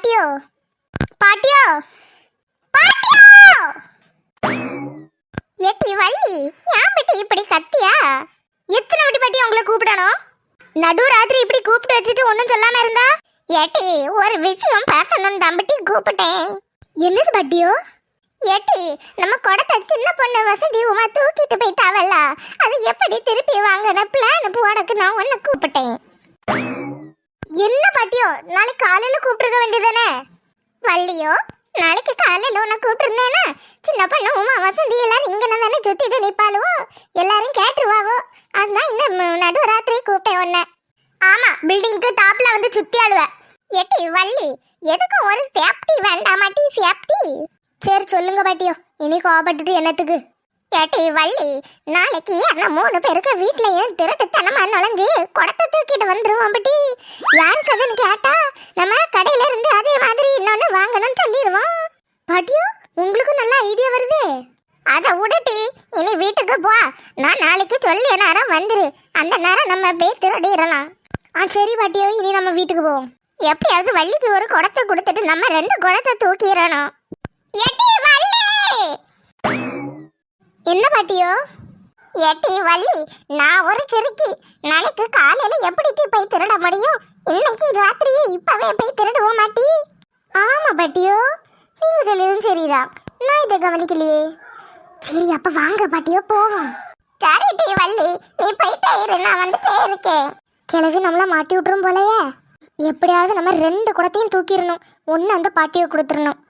பாட்டியோ? பாட்டியோ? பாட்டியோ? எட்டி வள்ளி ஏன் பாட்டி இப்படி கத்தியா? எத்தனை வாட்டி பாட்டி உங்களை கூப்பிடணும்? நடு ராத்திரி இப்படி கூப்பிட்டு வச்சுட்டு ஒன்றும் சொல்லாம இருந்தா? ஏட்டி ஒரு விஷயம் பேசணும் தம்பிட்டி கூப்பிட்டேன். என்னது பாட்டியோ? ஏட்டி நம்ம குடத்தை சின்ன பொண்ணு வசதி உமா தூக்கிட்டு போயிட்டாவல்ல. அது எப்படி திருப்பி வாங்கின பிளான் போடக்கு நான் உன்னை கூப்பிட்டேன். என்ன பாட்டியோ? நாளைக்கு காலையில கூப்பிட்டுருக்க வேண்டியதானே வள்ளியோ நாளைக்கு காலையில உன்னை கூப்பிட்டுருந்தேனா? சின்ன பண்ண உமா வசந்தி எல்லாரும் இங்கே தானே சுத்திட்டு நிப்பாளுவோ? எல்லாரும் கேட்டுருவாவோ? அதுதான் இந்த நடு ராத்திரி கூப்பிட்டேன் உன்னை. ஆமா பில்டிங்க்கு டாப்ல வந்து சுத்தி ஆளுவ. எட்டி வள்ளி எதுக்கும் ஒரு சேப்டி வேண்டாமாட்டி சேப்டி சரி சொல்லுங்க பாட்டியோ. இனி கோபப்பட்டுட்டு என்னத்துக்கு? ஏட்டி வள்ளி நாளைக்கு அந்த மூணு பேருக்கு வீட்லயும் திருட்டுத்தனமா நுழைஞ்சு குடத்தை தூக்கிட்டு வந்துருவோம் பட்டி. யாருக்கு அதுன்னு கேட்டா நம்ம கடையில இருந்து அதே மாதிரி இன்னொன்னு வாங்கணும்னு சொல்லிடுவோம் பாட்டியோ உங்களுக்கு நல்ல ஐடியா வருதே. அதை விடுட்டி இனி வீட்டுக்கு போ. நான் நாளைக்கு சொல்லிய நேரம் வந்துரு. அந்த நேரம் நம்ம போய் திருடிடலாம். ஆ சரி பாட்டியோ இனி நம்ம வீட்டுக்கு போவோம். எப்படியாவது வள்ளிக்கு ஒரு குடத்தை கொடுத்துட்டு நம்ம ரெண்டு குடத்தை தூக்கிடணும். எட்டி வள்ளி! என்ன பாட்டியோ? ஏட்டி வள்ளி நான் ஒரு கிறுக்கி. நாளைக்கு காலையில எப்படி போய் திருட முடியும்? இன்னைக்கு ராத்திரியே இப்பவே போய் திருடுவோம் மாட்டி ஆமா பாட்டியோ நீங்க சொல்லியதும் சரிதான். நான் இதை கவனிக்கலையே. சரி அப்ப வாங்க பாட்டியோ போவோம். சரி டி வள்ளி நீ போயிட்டே இரு நான் வந்துட்டே இருக்கேன். கிளவி நம்மள மாட்டி விட்டுரும் போலயே. எப்படியாவது நம்ம ரெண்டு குடத்தையும் தூக்கிடணும். ஒன்று அந்த பாட்டியோ கொடுத்துடணும்.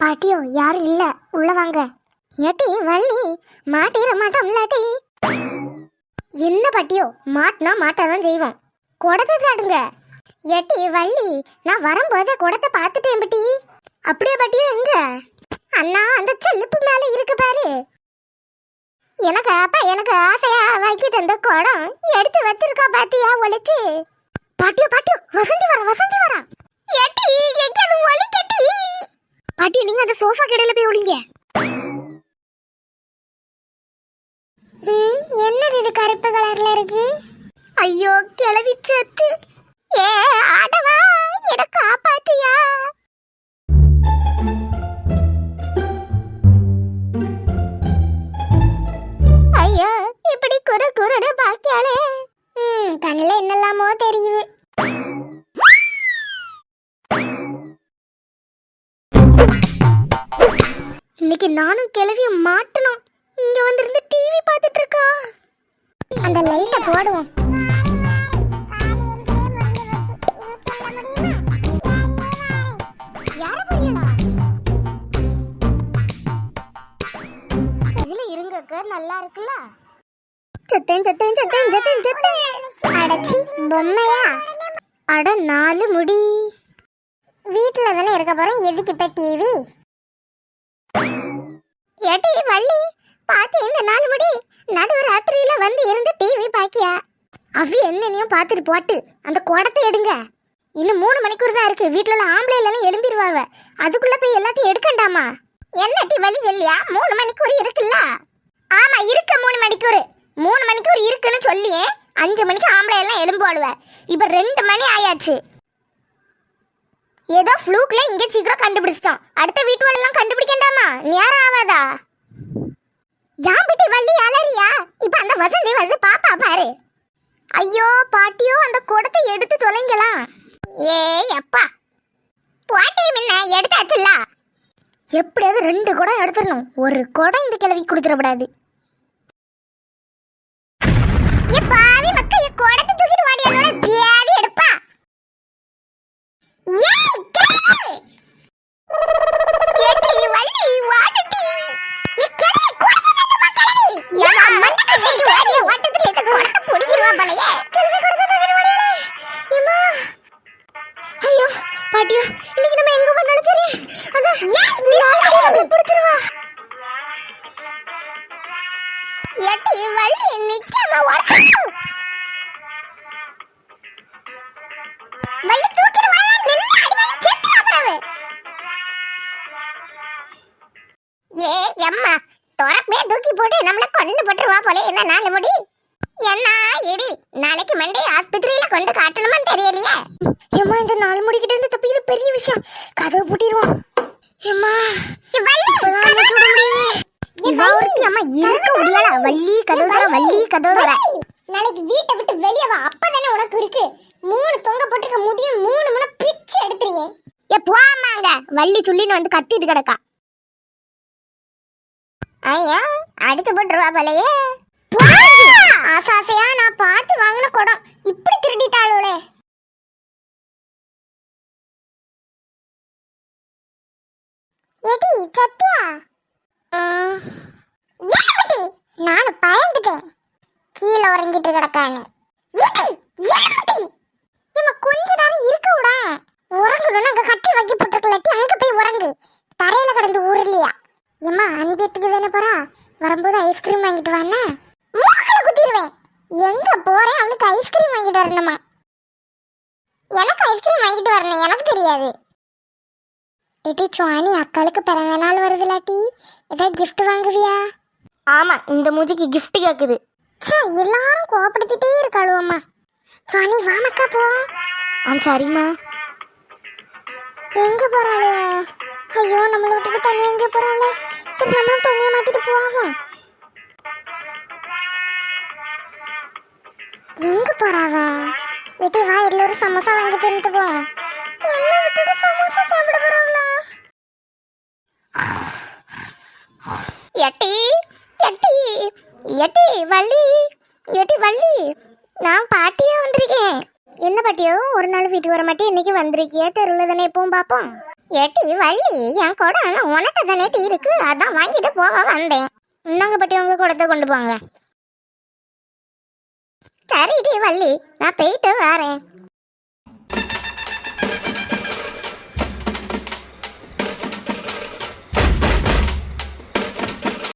பாட்டியோ யாரும் இல்ல. உள்ள வாங்க. ஏட்டி வள்ளி மாட்டிர மாட்டோம் இல்லாட்டி. என்ன பாட்டியோ மாட்டினா மாட்டாதான் செய்வோம். குடத்தை காட்டுங்க ஏட்டி வள்ளி நான் வரும்போது குடத்தை பார்த்துட்டேன் பாட்டி. அப்படியே பாட்டியோ எங்க? அண்ணா அந்த செல்லுப்பு மேல இருக்கு பாரு. எனக்கு அப்பா எனக்கு ஆசையா வைக்க தந்த குடம் எடுத்து வச்சிருக்கா பாத்தியா ஒழிச்சு பாட்டியோ பாட்டியோ வசந்தி வர வசந்தி வர. ஏட்டி எங்கேயாவது ஒளி கட்டி. பாட்டி நீங்க அந்த சோஃபா கடையில போய் ஒளிங்க. என்னது இது கருப்பு கலர்ல இருக்கு? ஐயோ கிளவி சத்து. ஏ ஆடவா என காப்பாத்தியா? ஐயோ இப்படி குறு குருடு பாக்கியாலே ம் கண்ணுல என்னெல்லாமோ தெரியுது. இன்னைக்கு நானும் கிளவியும் மாட்டணும். இங்க வந்திருந்து டிவி பார்த்துட்டு இருக்கா? அந்த லைட்டை போடுவோம். இதுல இருங்கக்க நல்லா இருக்குல்ல? சத்தேன் செத்தேன் செத்தேன் சத்தேன் செத்தேன். அடச்சி பொம்மையா? அட நாலு முடி. வீட்டில் தானே இருக்க போகிறேன் எதுக்கு இப்போ டிவி ஏட்டி வள்ளி பாத்து இந்த நாலு முடி நடு ராத்திரியில வந்து இருந்து டிவி பாக்கியா? அவி என்னனையும் பார்த்துட்டு போட்டு அந்த குடத்தை எடுங்க. இன்னும் மூணு மணிக்கூர் தான் இருக்கு. வீட்டுல உள்ள ஆம்பளை எல்லாம் எழும்பிடுவாவ அதுக்குள்ள போய் எல்லாத்தையும் எடுக்கண்டாமா? என்ன டி வழி சொல்லியா? மூணு மணிக்கூர் இருக்குல்ல? ஆமா இருக்க மூணு மணிக்கூர். மூணு மணிக்கூர் இருக்குன்னு சொல்லியே அஞ்சு மணிக்கு ஆம்பளை எல்லாம் எழும்புவாளுவ. இப்ப ரெண்டு மணி ஆயாச்சு. ஏதோ ஃப்ளூக்கில் இங்கே சீக்கிரம் கண்டுபிடிச்சிட்டோம். அடுத்த வீட்டு எல்லாம் கண்டுபிடிக்கண்டாமா? நேரம் ஆகாதா? யாம்பட்டி வள்ளி அலறியா? இப்ப அந்த வசந்தி வந்து பாப்பா பாரு. ஐயோ பாட்டியோ அந்த குடத்தை எடுத்து தொலைங்கலாம் ஏ அப்பா. பாட்டி முன்ன எடுத்தாச்சுல்ல? எப்படியாவது ரெண்டு குடம் எடுத்துடணும். ஒரு குடம் இந்த கிழவி கொடுத்துடக்கூடாது. வள்ளி நிக்காம வள்ளி தூக்கிட்டு நெல்ல அடிவாங்க அப்புறம். ஏ எம்மா தொரப்பே தூக்கி போட்டு நம்மள கொண்டு போட்டுருவா போல இந்த நாலு முடி? என்ன இடி நாளைக்கு மண்டே ஆஸ்பத்திரியில கொண்டு காட்டணுமன்ட்டு தெரியலையே? ஏம்மா இந்த நாலு முடிக்கிட்ட இருந்து தப்பி இது பெரிய விஷயம். கதவை பூட்டிடுவோம். ஏம்மா. இப்பதான் கதவு தர நாளைக்கு வீட்டை விட்டு வெளியே வா. அப்பதானே உனக்கு இருக்கு. மூணு தொங்க போட்டுருக்க முடியும். மூணு முனை பிச்சு எடுத்துறீங்க ஏ போமாங்க வள்ளி சுள்ளின்னு வந்து கத்திட்டு கிடக்கா. ஐயா அடிச்சு போட்டுருவா போலயே. ஆசாசையா நான் பார்த்து வாங்கின குடம். இப்படி திருடிட்டாளோட எடி சத்யா. நான் பயந்துட்டேன். கீழே உறங்கிட்டு கிடக்கான்னு கொஞ்ச நேரம் இருக்க விடா உறங்கணும்னு அங்க கட்டி வைக்க போட்டிருக்கலாட்டி அங்க போய் உறங்கு தரையில கிடந்து ஊர்லையா ஏம்மா அன்பியத்துக்கு தானே போறா? வரும்போது ஐஸ்கிரீம் வாங்கிட்டு வானே மூக்கில குத்திடுவேன் எங்க போறேன்? அவளுக்கு ஐஸ்கிரீம் வாங்கிட்டு வரணுமா? எனக்கு ஐஸ்கிரீம் வாங்கிட்டு வரணும் எனக்கு தெரியாது. எடி சுவாணி அக்காளுக்கு பிறந்த நாள் வருதுலாட்டி ஏதாவது கிஃப்ட் வாங்குவியா? ஆமா இந்த மூஞ்சிக்கு கிஃப்ட் கேக்குது. ச்சே எல்லாரும் கோபப்படுத்திட்டே இருக்காளுவம்மா சுவாமி வாமக்கா போ. ஆ சரிம்மா. எங்க போறாளு? ஐயோ நம்மள விட்டுட்டு தனியா எங்க போறாளு? சரி நம்மளும் தனியா மாத்திட்டு போவோம். எங்க போறாவ? எட்டி வா இதுல ஒரு சமோசா வாங்கி தின்னுட்டு போ. என்ன விட்டுட்டு சமோசா சாப்பிட போறாங்களா எட்டி எட்டி வள்ளி. எட்டி வள்ளி. நான் பாட்டியா வந்திருக்கேன். என்ன பாட்டியோ? ஒரு நாள் வீட்டுக்கு வர மாட்டேன் இன்னைக்கு வந்திருக்கியா? தெருவில் தானே எப்பவும் பார்ப்போம். ஏட்டி வள்ளி என் குடம் உனட்ட தானே இருக்கு. அதான் வாங்கிட்டு போவ வந்தேன். இந்தாங்க பாட்டி உங்க குடத்தை கொண்டு போங்க. சரிடி வள்ளி. நான் போயிட்டு வரேன்.